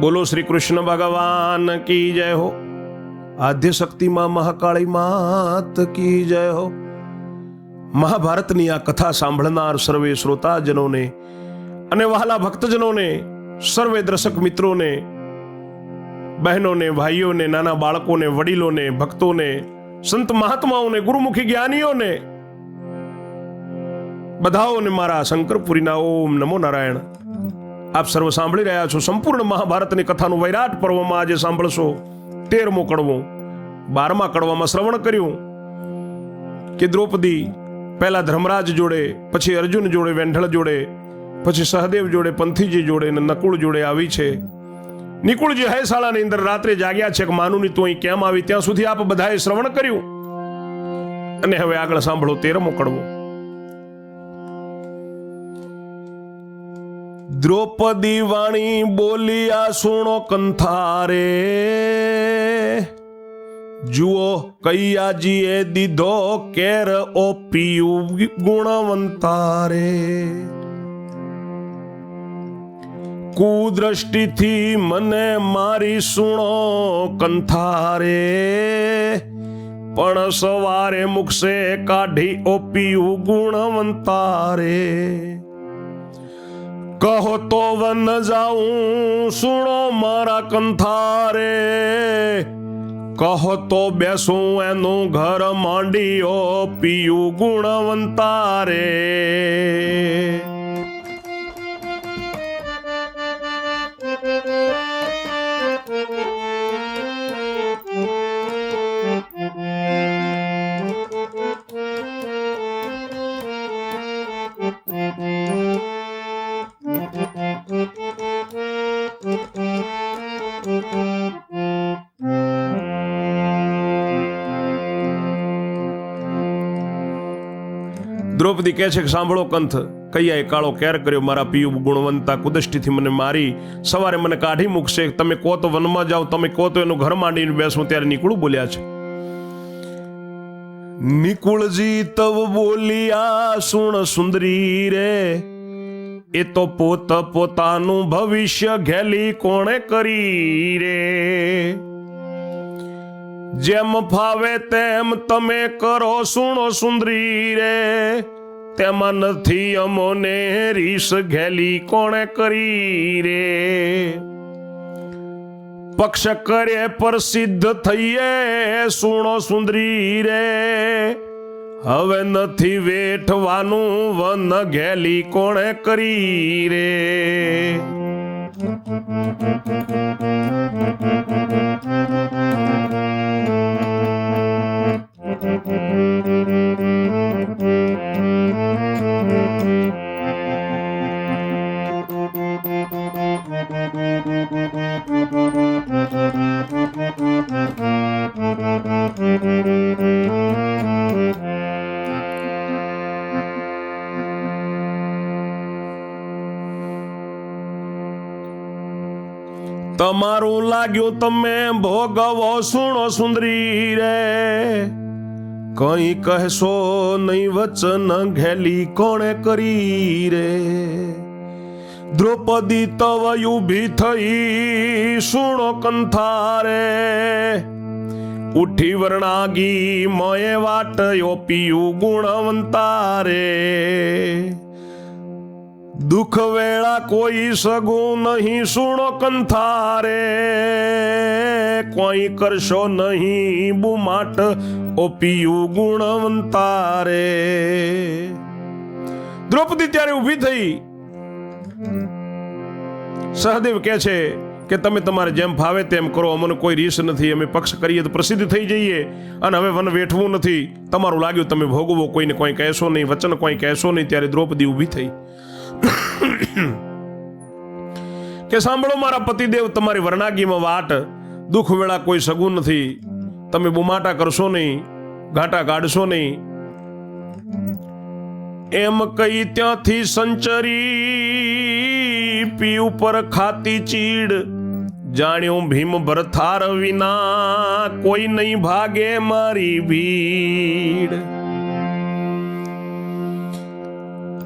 બોલો શ્રી કૃષ્ણ ભગવાન કી જય હો? આદ્ય શક્તિમાં મહાકાળી માત કી જય હો? મહાભારતની આ કથા સાંભળનાર સર્વે શ્રોતાજનોને અને વહાલા ભક્તજનોને, સર્વે દર્શક મિત્રોને, બહેનોને, ભાઈઓને, નાના બાળકોને, વડીલોને, ભક્તોને, સંત મહાત્માઓને, ગુરુમુખી જ્ઞાનીઓને, બધાઓને મારા શંકરપુરીના ઓમ નમો નારાયણ. આપ સર્વ સાંભળી રહ્યા છો. સંપૂર્ણ મહાભારતની કથાનું વૈરાટ પર્વમાં આજે સાંભળશો. તેરમો કડવો. બારમા કડવામાં શ્રવણ કર્યું કે દ્રૌપદી પહેલા ધર્મરાજ જોડે, પછી અર્જુન જોડે, વેંઢળ જોડે, પછી સહદેવ જોડે, પંથીજી જોડે અને નકુળ જોડે આવી છે. નિકુળજી હયશાળાની અંદર રાત્રે જાગ્યા છે કે માનુની તું અહીં કેમ આવી? ત્યાં સુધી આપ બધાએ શ્રવણ કર્યું. અને હવે આગળ સાંભળો તેરમો કડવો. દ્રૌપદી વાણી બોલ્યા, સુણો કંથારે. જુઓ, કૈયાજીએ દીધો કેર ઓપિયું ગુણવંતારે. કુદ્રષ્ટિથી મને મારી સુણો કંથારે. પણ સવારે મુખશે કાઢી ઓપિયું ગુણવંતારે. કહો તો વન જાઉં, સુણો મારા કંથારે. કહો તો બેસું એનું ઘર માંડીઓ, પીયું ગુણવંતારે. દ્રૌપદી કહે છે કે, સાંભળો કંથ, કૈયાએ કાળો કેર કર્યો, મારા પિયુ ગુણવંતા કુદષ્ટિથી મને મારી, સવારે મને કાઢી મૂકશે, તમે કહો તો વનમાં જાઓ, તમે કહો તો એનું ઘર માંડીને બેસું. ત્યારે નીકળું બોલ્યા છે. નિકુળજી તવ બોલ્યા, સુણ સુંદરી રે, એ તો પોત પોતાનું ભવિષ્ય ઘેલી કોણે કરી રે? જેમ ફાવે તેમ તમે કરો, સુણો સુંદરી રે તેમાં નથી અમોને રીસ ઘેલી કોણે કરી રે? પક્ષ કરે પ્રસિદ્ધ થઈએ સુણો સુંદરી રે. હવે નથી વેઠવાનું વન ઘેલી કોણે કરી રે? તમારું લાગ્યું તમે ભોગવો સુણો સુંદરી રે. કઈ કહેશો નહીં વચન ઘેલી કોણે કરી રે. દ્રૌપદી તવ ભી થઈ, સુણો કંથારે. ઉઠી વર્ણાગી મયે વાટ ઓપિયું ગુણવંતારે. દુઃખ વેળા કોઈ સગું નહીં સુણો કંથારે. કોઈ કરશો નહીં બુમાટ ઓપિયું ગુણવંતારે. દ્રૌપદી ત્યારે ઊભી થઈ. સહદેવ કહે છે કે તમે તમારે જેમ ફાવે તેમ કરો, અમને કોઈ રીસ નથી, અમે પક્ષ કરીએ તો પ્રસિદ્ધ થઈ જઈએ અને હવે વન વેઠવું નથી. તમારું લાગ્યું તમે ભોગવો, કોઈને કોઈ કહેશો નહીં, વચન કોઈ કહેશો નહીં, ત્યારે દ્રૌપદી ઊભી થઈ. કે સાંભળો મારા પતિદેવ, તમારી વર્ણાગીમાં વાટ, દુઃખ વેળા કોઈ સગું નથી. તમે બુમાટા કરશો નહીં, ઘાટા કાઢશો નહીં. એમ કઈ ત્યાંથી સંચરી, પી ઉપર ખાતી ચીડ જાણ્યું ભીમ ભરથાર વિના કોઈ નહીં ભાગે મારી ભીડ.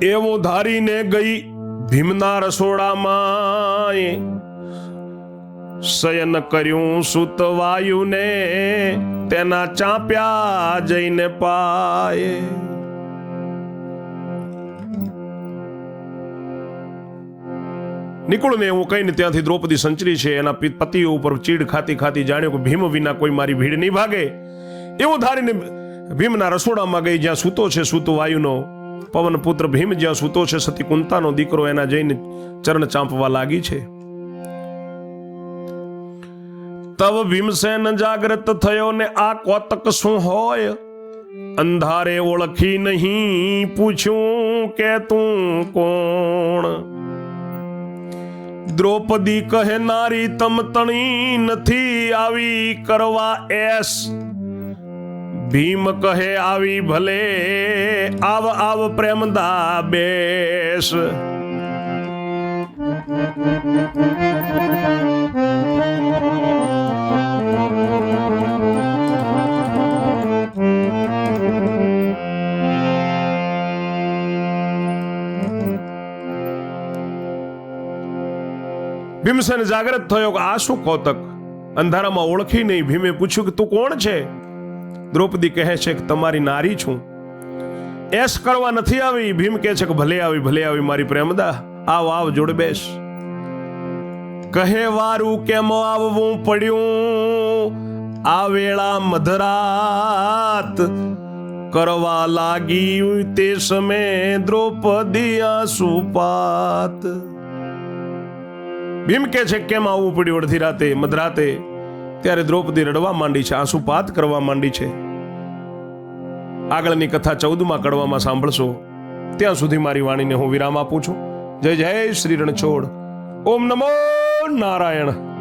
એવું ધારીને ગઈ ભીમના રસોડામાં શયન કર્યું સુતવાયુને તેના ચાંપ્યા જઈને પાયે. નિકુળને એવું કહીને ત્યાંથી દ્રૌપદી સંચરી છે, એના પતિ ઉપર ચીડ ખાતી ખાતી જાણ્યું કે ભીમ વિના કોઈ મારી ભીડ નહીં ભાગે. એવું ધારીને ભીમના રસોડામાં ગઈ, જ્યાં સૂતો છે સૂતો વાયુનો પવન પુત્ર ભીમ, જ્યાં સૂતો છે સતી કુંતાનો દીકરો, એના જઈને ચરણ ચાંપવા લાગી છે. તવ ભીમસેન જાગ્રત થયો ને, આ કોતક શું હોય? અંધારે ઓળખી નહીં, પૂછ્યું કે તું કોણ? દ્રૌપદી કહે, નારી તમ તણી નથી આવી કરવા એસ. ભીમ કહે, આવી ભલે, આવ આવ પ્રેમદા બેસ. ભીમસેન જાગ્રત થયો કે, આ શું કોતક? અંધારામાં ઓળખી નહીં. ભીમે પૂછ્યું કે, તું કોણ છે? દ્રૌપદી કહે છે કે, તમારી નારી છું. એસ કરવા નથી આવી. ભીમ કહે છે કે, ભલે આવી ભલે આવી, મારી પ્રેમદા, આવ આવ, જોડ બેસ. કહે, વારું કેમ આવવું પડ્યું? આ વેળા મધરાત કરવા લાગી તે સમય દ્રૌપદી આંસુપાત ભીમ કે છે, કેમ આવવું પડ્યું અડધી રાતે, મધરાતે? ત્યારે દ્રૌપદી રડવા માંડી છે, આંસુપાત કરવા માંડી છે. આગળની કથા ચૌદમાં કડવામાં સાંભળશો. ત્યાં સુધી મારી વાણીને હું વિરામ આપું છું. જય જય શ્રી રણછોડ. ઓમ નમો નારાયણ.